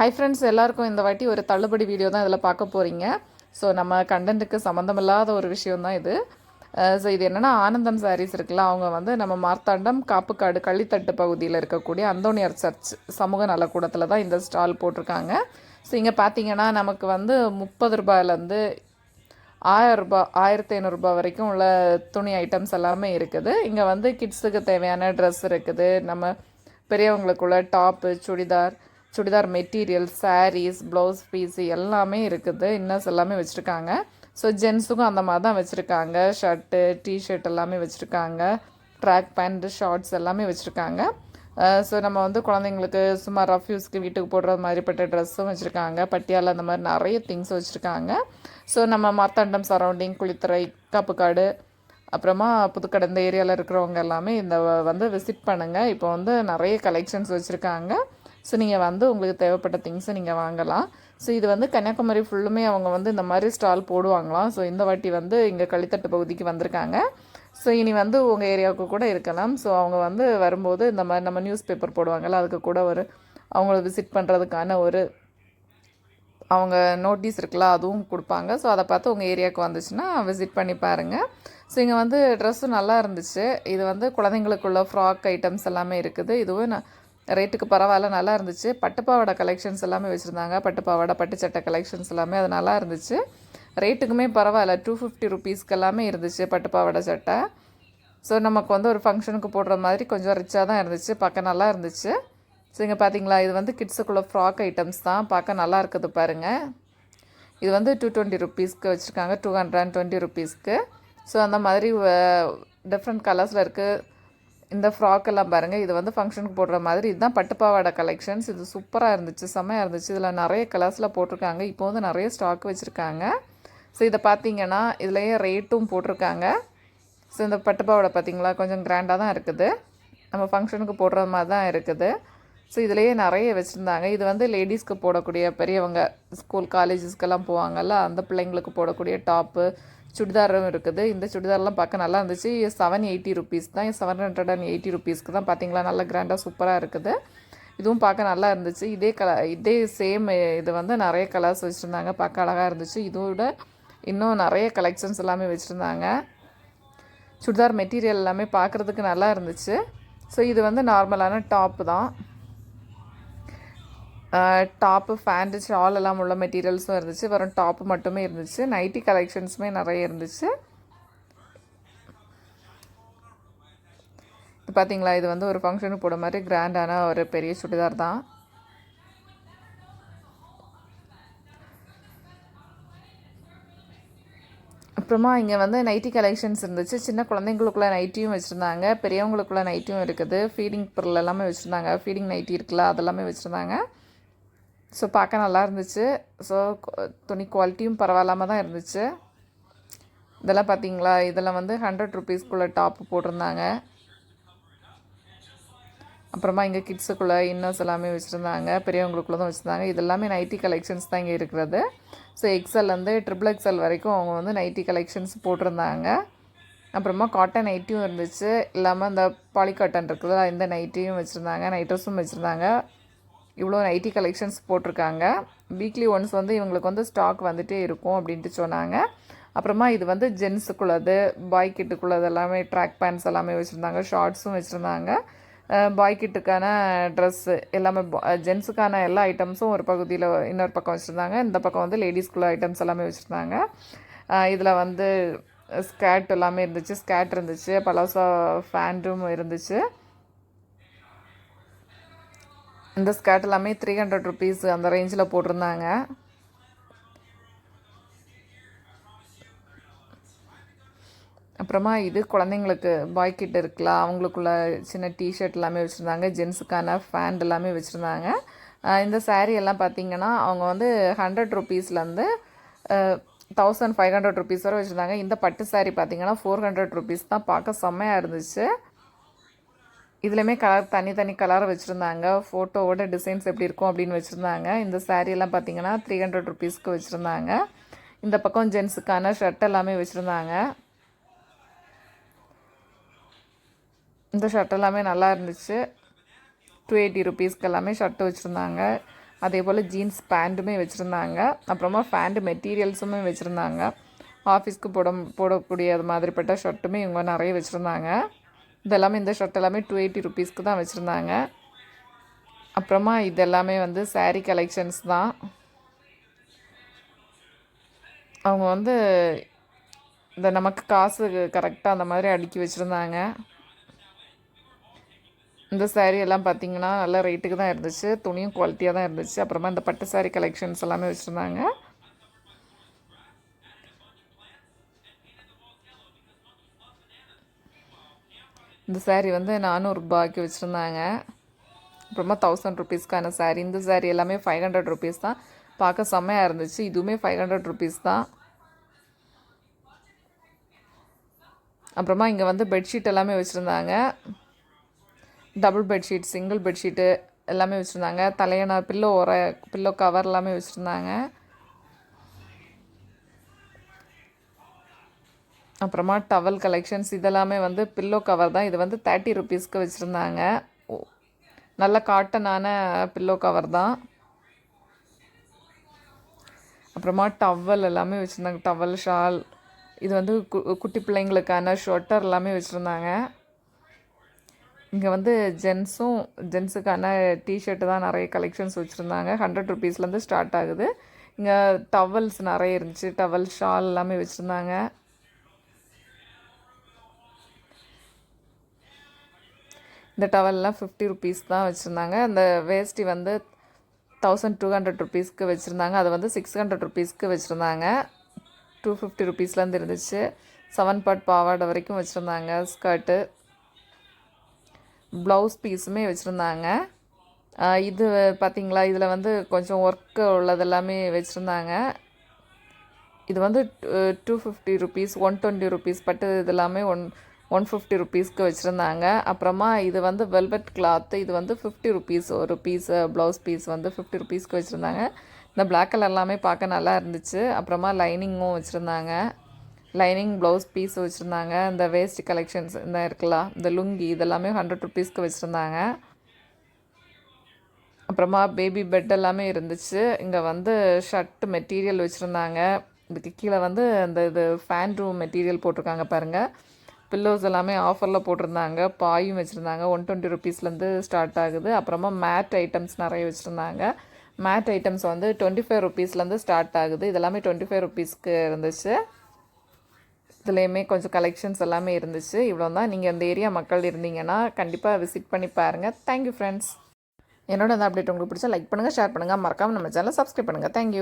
Hi friends எல்லாருக்கும் இந்த வாட்டி ஒரு தள்ளுபடி வீடியோ தான் இதில் பார்க்க போகிறீங்க ஸோ நம்ம கண்டென்ட்டுக்கு சம்மந்தமில்லாத ஒரு விஷயம் தான் இது. ஸோ இது என்னென்னா ஆனந்தம் சாரீஸ் இருக்குல்ல அவங்க வந்து நம்ம மார்த்தாண்டம் காப்புக்காடு கள்ளித்தட்டு பகுதியில் இருக்கக்கூடிய அந்தோனியார் சர்ச் சமூக நலக்கூடத்தில் தான் இந்த ஸ்டால் போட்டிருக்காங்க. ஸோ இங்கே பார்த்தீங்கன்னா நமக்கு வந்து முப்பது ரூபாயிலேருந்து ஆயிரம் ரூபாய் ஆயிரத்தி ஐநூறுரூபா வரைக்கும் உள்ள துணி ஐட்டம்ஸ் எல்லாமே இருக்குது. இங்கே வந்து கிட்ஸுக்கு தேவையான ட்ரெஸ் இருக்குது. நம்ம பெரியவங்களுக்குள்ள top churidar churidar material sarees blouse piece எல்லாமே இருக்குது. இன்னர்ஸ் எல்லாமே வச்சுருக்காங்க. ஸோ ஜென்ஸுக்கும் அந்த மாதிரி தான் வச்சுருக்காங்க. ஷர்ட்டு டிஷர்ட் எல்லாமே வச்சுருக்காங்க. ட்ராக் பேண்ட் ஷார்ட்ஸ் எல்லாமே வச்சுருக்காங்க. ஸோ நம்ம வந்து குழந்தைங்களுக்கு சும்மா ரஃப் யூஸ்க்கு வீட்டுக்கு போடுற மாதிரிப்பட்ட ட்ரெஸ்ஸும் வச்சுருக்காங்க. பட்டியால் அந்த மாதிரி நிறைய திங்ஸ் வச்சுருக்காங்க. ஸோ நம்ம மார்த்தாண்டம் சரௌண்டிங் குளித்துறை காப்புக்காடு அப்புறமா புதுக்கடை இந்த ஏரியாவில் இருக்கிறவங்க எல்லாமே இந்த வந்து விசிட் பண்ணுங்கள் இப்போ வந்து நிறைய கலெக்ஷன்ஸ் வச்சுருக்காங்க. ஸோ நீங்கள் வந்து உங்களுக்கு தேவைப்பட்ட திங்ஸை நீங்கள் வாங்கலாம். ஸோ இது வந்து கன்னியாகுமரி ஃபுல்லுமே அவங்க வந்து இந்த மாதிரி ஸ்டால் போடுவாங்களாம். ஸோ இந்த வாட்டி வந்து இங்கே களித்தட்டு பகுதிக்கு வந்திருக்காங்க. ஸோ இனி வந்து உங்கள் ஏரியாவுக்கு கூட இருக்கலாம். ஸோ அவங்க வந்து வரும்போது இந்த மாதிரி நம்ம நியூஸ் பேப்பர் போடுவாங்கள்ல அதுக்கு கூட ஒரு அவங்கள விசிட் பண்ணுறதுக்கான ஒரு அவங்க நோட்டீஸ் இருக்குல்ல அதுவும் கொடுப்பாங்க. ஸோ அதை பார்த்து உங்கள் ஏரியாவுக்கு வந்துச்சுன்னா விசிட் பண்ணி பாருங்கள் ஸோ இங்கே வந்து ட்ரெஸ்ஸும் நல்லா இருந்துச்சு. இது வந்து குழந்தைங்களுக்குள்ள ஃப்ராக் ஐட்டம்ஸ் எல்லாமே இருக்குது. இதுவும் நான் ரேட்டுக்கு பரவாயில்ல நல்லா இருந்துச்சு. பட்டுப்பாவாடை கலெக்ஷன்ஸ் எல்லாமே வச்சுருந்தாங்க. பட்டுப்பாவாடை பட்டு சட்டை கலெக்ஷன்ஸ் எல்லாமே அது நல்லா இருந்துச்சு. ரேட்டுக்குமே பரவாயில்ல டூ ஃபிஃப்டி ருபீஸ்க்கு எல்லாமே இருந்துச்சு பட்டுப்பாவாடை சட்டை. ஸோ நமக்கு வந்து ஒரு ஃபங்க்ஷனுக்கு போடுற மாதிரி கொஞ்சம் ரிச்சாக தான் இருந்துச்சு. பார்க்க நல்லா இருந்துச்சு. ஸோ இங்கே பார்த்தீங்களா இது வந்து கிட்ஸுக்குள்ள ஃப்ராக் ஐட்டம்ஸ் தான். பார்க்க நல்லா இருக்குது பாருங்கள் இது வந்து டூ டுவெண்ட்டி ருபீஸ்க்கு வச்சுருக்காங்க. டூ ஹண்ட்ரட் அண்ட் டுவெண்ட்டி ருபீஸ்க்கு ஸோ அந்த மாதிரி டிஃப்ரெண்ட் கலர்ஸில் இருக்குது இந்த ஃப்ராக் எல்லாம் பாருங்கள் இது வந்து ஃபங்க்ஷனுக்கு போடுற மாதிரி. இதுதான் பட்டுப்பாவாடை கலெக்ஷன்ஸ் இது சூப்பராக இருந்துச்சு செம்மையாக இருந்துச்சு. இதில் நிறைய கலர்ஸில் போட்டிருக்காங்க. இப்போ வந்து நிறைய ஸ்டாக் வச்சுருக்காங்க. ஸோ இதை பார்த்தீங்கன்னா இதுலேயே ரேட்டும் போட்டிருக்காங்க. ஸோ இந்த பட்டுப்பாவாடை பார்த்தீங்களா? கொஞ்சம் கிராண்டாக தான் இருக்குது. நம்ம ஃபங்க்ஷனுக்கு போடுற மாதிரி தான் இருக்குது. ஸோ இதுலேயே நிறைய வச்சுருந்தாங்க. இது வந்து லேடிஸ்க்கு போடக்கூடிய பெரியவங்க ஸ்கூல் காலேஜஸ்க்கெல்லாம் போவாங்கல்ல அந்த பிள்ளைங்களுக்கு போடக்கூடிய டாப்பு சுடிதாரும் இருக்குது. இந்த சுடிதார்லாம் பார்க்க நல்லா இருந்துச்சு. செவன் எயிட்டி ருபீஸ் தான். செவன் ஹண்ட்ரட் அண்ட் எயிட்டி ருபீஸ்க்கு தான். பார்த்தீங்களா நல்லா கிராண்டாக சூப்பராக இருக்குது. இதுவும் பார்க்க நல்லா இருந்துச்சு. இதே கலர் இதே சேம் இது வந்து நிறைய கலர்ஸ் வச்சுருந்தாங்க. பார்க்க அழகாக இருந்துச்சு. இதோட இன்னும் நிறைய கலெக்ஷன்ஸ் எல்லாமே வச்சுருந்தாங்க. சுடிதார் மெட்டீரியல் எல்லாமே பார்க்குறதுக்கு நல்லா இருந்துச்சு. ஸோ இது வந்து நார்மலான டாப்பு தான். டாப்பு ஃபேண்ட்டு ஷால் எல்லாம் உள்ள மெட்டீரியல்ஸும் இருந்துச்சு. வெறும் டாப்பு மட்டுமே இருந்துச்சு. நைட்டி கலெக்ஷன்ஸுமே நிறைய இருந்துச்சு. இது பார்த்தீங்களா இது வந்து ஒரு ஃபங்க்ஷனுக்கு போட மாதிரி கிராண்டான ஒரு பெரிய சுடிதார் தான். அப்புறமா இங்கே வந்து நைட்டி கலெக்ஷன்ஸ் இருந்துச்சு. சின்ன குழந்தைங்களுக்குள்ள நைட்டியும் வச்சுருந்தாங்க. பெரியவங்களுக்குள்ள நைட்டியும் இருக்குது. ஃபீடிங் பொருள் எல்லாமே வச்சுருந்தாங்க. ஃபீடிங் நைட்டி இருக்குல்ல அதெல்லாமே வச்சுருந்தாங்க. ஸோ பார்க்க நல்லா இருந்துச்சு ஸோ துணி குவாலிட்டியும் பரவாயில்லாம தான் இருந்துச்சு. இதெல்லாம் பார்த்தீங்களா? இதில் வந்து ஹண்ட்ரட் ருபீஸ்க்குள்ளே டாப்பு போட்டிருந்தாங்க. அப்புறமா இங்கே கிட்ஸுக்குள்ளே இன்னர்ஸ் எல்லாமே வச்சுருந்தாங்க. பெரியவங்களுக்குள்ள தான் வச்சுருந்தாங்க. இது எல்லாமே நைட்டி கலெக்ஷன்ஸ் தான் இங்கே இருக்கிறது. ஸோ எக்ஸல்லேருந்து ட்ரிபிள் எக்ஸல் வரைக்கும் அவங்க வந்து நைட்டி கலெக்ஷன்ஸ் போட்டிருந்தாங்க. அப்புறமா காட்டன் நைட்டியும் இருந்துச்சு. இல்லாமல் இந்த பாலி காட்டன் இந்த நைட்டியும் வச்சுருந்தாங்க. நைட்ரஸும் வச்சுருந்தாங்க. இவ்வளோ நைட்டி கலெக்ஷன்ஸ் போட்டிருக்காங்க. வீக்லி ஒன்ஸ் வந்து இவங்களுக்கு வந்து ஸ்டாக் வந்துகிட்டே இருக்கும் அப்படின்ட்டு சொன்னாங்க. அப்புறமா இது வந்து ஜென்ஸுக்குள்ளது பாய் கிட்டுக்குள்ளது எல்லாமே ட்ராக் பேண்ட்ஸ் எல்லாமே வச்சுருந்தாங்க ஷார்ட்ஸும் வச்சுருந்தாங்க. பாய் கிட்டுக்கான ட்ரெஸ்ஸு எல்லாமே ஜென்ஸுக்கான எல்லா ஐட்டம்ஸும் ஒரு பகுதியில் இன்னொரு பக்கம் வச்சுருந்தாங்க. இந்த பக்கம் வந்து லேடிஸ்குள்ள ஐட்டம்ஸ் எல்லாமே வச்சுருந்தாங்க. இதில் வந்து ஸ்கேட் எல்லாமே இருந்துச்சு ஸ்கேட் இருந்துச்சு பலாசா ஃபேண்ட்டும் இருந்துச்சு. இந்த ஸ்கர்ட் எல்லாமே த்ரீ ஹண்ட்ரட் ருபீஸ் அந்த ரேஞ்சில் போட்டிருந்தாங்க. அப்புறமா இது குழந்தைங்களுக்கு பாய் கிட்ட இருக்குல்ல அவங்களுக்குள்ள சின்ன டிஷர்ட் எல்லாமே வச்சுருந்தாங்க ஜென்ஸுக்கான ஃபேண்ட் எல்லாமே வச்சுருந்தாங்க. இந்த சேரீ எல்லாம் பார்த்தீங்கன்னா அவங்க வந்து ஹண்ட்ரட் ருபீஸ்லேருந்து தௌசண்ட் ஃபைவ் ஹண்ட்ரட் ருபீஸ் வரை வச்சுருந்தாங்க. இந்த பட்டு சாரீ பார்த்தீங்கன்னா ஃபோர் ஹண்ட்ரட் ருபீஸ் தான் பார்க்க செம்மையாக இருந்துச்சு. இதுலையுமே கலர் தனி தனி கலர் வச்சுருந்தாங்க. ஃபோட்டோவோட டிசைன்ஸ் எப்படி இருக்கும் அப்படின்னு வச்சுருந்தாங்க. இந்த saree எல்லாம் பார்த்தீங்கன்னா த்ரீ ஹண்ட்ரட் ருபீஸ்க்கு வச்சுருந்தாங்க. இந்த பக்கம் ஜென்ஸுக்கான ஷர்ட் எல்லாமே வச்சுருந்தாங்க. இந்த ஷர்ட் எல்லாமே நல்லா இருந்துச்சு. டூ எயிட்டி ருபீஸ்க்கு எல்லாமே ஷர்ட் வச்சுருந்தாங்க. அதே போல் ஜீன்ஸ் பேண்ட்டுமே வச்சுருந்தாங்க. அப்புறமா ஃபேண்ட் மெட்டீரியல்ஸுமே வச்சுருந்தாங்க. ஆஃபீஸ்க்கு போட போடக்கூடிய அது மாதிரிப்பட்ட ஷர்ட்டுமே இவங்க நிறைய வச்சுருந்தாங்க. இதெல்லாமே இந்த ஷர்ட் எல்லாமே டூ எயிட்டி ருபீஸ்க்கு தான் வச்சுருந்தாங்க. அப்புறமா இது எல்லாமே வந்து சாரீ கலெக்ஷன்ஸ் தான். அவங்க வந்து இந்த நமக்கு காசு கரெக்டாக அந்த மாதிரி அடுக்கி வச்சுருந்தாங்க. இந்த சாரீ எல்லாம் பார்த்தீங்கன்னா நல்ல ரேட்டுக்கு தான் இருந்துச்சு. துணியும் குவாலிட்டியாக தான் இருந்துச்சு. அப்புறமா இந்த பட்டு சாரீ கலெக்ஷன்ஸ் எல்லாமே வச்சுருந்தாங்க. இந்த சாரீ வந்து நானூறுரூபாய்க்கு வச்சுருந்தாங்க. அப்புறமா தௌசண்ட் ருபீஸ்க்கான சாரீ இந்த சாரீ எல்லாமே ஃபைவ் ஹண்ட்ரட் ருபீஸ் தான். பார்க்க செம்மையாக இருந்துச்சு. இதுவுமே ஃபைவ் ஹண்ட்ரட் ருபீஸ் தான். அப்புறமா இங்கே வந்து பெட்ஷீட் எல்லாமே வச்சுருந்தாங்க. டபுள் பெட்ஷீட் சிங்கிள் பெட்ஷீட்டு எல்லாமே வச்சுருந்தாங்க. தலையணா பில்லோ உர பில்லோ கவர் எல்லாமே வச்சுருந்தாங்க. அப்புறமா டவல் கலெக்ஷன்ஸ் இதெல்லாமே வந்து பில்லோ கவர் தான். இது வந்து தேர்ட்டி ருபீஸ்க்கு வச்சுருந்தாங்க. நல்ல காட்டனான பில்லோ கவர் தான். அப்புறமா டவல் எல்லாமே வச்சுருந்தாங்க. டவல் ஷால் இது வந்து கு குட்டி பிள்ளைங்களுக்கான ஷொட்டர் எல்லாமே வச்சுருந்தாங்க. இங்கே வந்து ஜென்ஸும் ஜென்ஸுக்கான டிஷர்ட்டு தான் நிறைய கலெக்ஷன்ஸ் வச்சுருந்தாங்க. ஹண்ட்ரட் ருபீஸ்லேருந்து ஸ்டார்ட் ஆகுது. இங்கே டவல்ஸ் நிறைய இருந்துச்சு. டவல் ஷால் எல்லாமே வச்சுருந்தாங்க. இந்த டவல்லாம் ஃபிஃப்டி ருபீஸ் தான் வச்சுருந்தாங்க. அந்த வேஷ்டி வந்து தௌசண்ட் டூ ஹண்ட்ரட் ருபீஸ்க்கு வச்சுருந்தாங்க. அது வந்து சிக்ஸ் ஹண்ட்ரட் ருபீஸ்க்கு வச்சுருந்தாங்க. டூ ஃபிஃப்டி ருபீஸ்லேருந்து இருந்துச்சு. செவன் பார்ட் பாவாடை வரைக்கும் வச்சுருந்தாங்க. ஸ்கர்ட்டு ப்ளவுஸ் பீஸுமே வச்சுருந்தாங்க. இது பார்த்தீங்களா இதில் வந்து கொஞ்சம் ஒர்க்கு உள்ளதெல்லாமே வச்சுருந்தாங்க. இது வந்து two fifty rupees one twenty rupees பட்டு இது எல்லாமே ஒன் ஒன் ஃபிஃப்டி ருபீஸ்க்கு வச்சுருந்தாங்க. அப்புறமா இது வந்து வெல்வெட் கிளாத்து இது வந்து ஃபிஃப்டி ருபீஸ் ஒரு பீஸு ப்ளவுஸ் பீஸ் வந்து ஃபிஃப்டி ருபீஸ்க்கு வச்சுருந்தாங்க. இந்த பிளாக் கலர் எல்லாமே பார்க்க நல்லா இருந்துச்சு. அப்புறமா லைனிங்கும் வச்சுருந்தாங்க. லைனிங் ப்ளவுஸ் பீஸ் வச்சுருந்தாங்க. இந்த வேஸ்ட் கலெக்ஷன்ஸ் இந்த இருக்குல்ல இந்த லுங்கி இதெல்லாமே ஹண்ட்ரட் ருபீஸ்க்கு வச்சுருந்தாங்க. அப்புறமா பேபி பெட் எல்லாமே இருந்துச்சு. இங்கே வந்து ஷர்ட் மெட்டீரியல் வச்சுருந்தாங்க. இதுக்கு கீழே வந்து அந்த இது ஃபேன் ரூம் மெட்டீரியல் போட்டிருக்காங்க பாருங்கள் பில்லோஸ் எல்லாமே ஆஃபரில் போட்டிருந்தாங்க. பாயும் வச்சுருந்தாங்க. ஒன் டுவெண்ட்டி ருபீஸ்லேருந்து ஸ்டார்ட் ஆகுது. அப்புறமா மேட் ஐட்டம்ஸ் நிறைய வச்சுருந்தாங்க. மேட் ஐட்டம்ஸ் வந்து டுவெண்ட்டி ஃபைவ் ருபீஸ்லேருந்து ஸ்டார்ட் ஆகுது. இதெல்லாமே டுவெண்ட்டி ஃபைவ் ருபீஸ்க்கு இருந்துச்சு. இதுலேயுமே கொஞ்சம் கலெக்ஷன்ஸ் எல்லாமே இருந்துச்சு. இவ்வளோ தான் நீங்கள் அந்த ஏரியா மக்கள் இருந்தீங்கன்னா கண்டிப்பாக விசிட் பண்ணி பாருங்கள் தேங்க்யூ ஃப்ரெண்ட்ஸ் என்னோட அந்த அப்டேட் உங்களுக்கு பிடிச்சா லைக் பண்ணுங்கள் ஷேர் பண்ணுங்கள் மறக்காமல் நம்ம சேனலை சப்ஸ்கிரைப் பண்ணுங்கள் தேங்க்யூ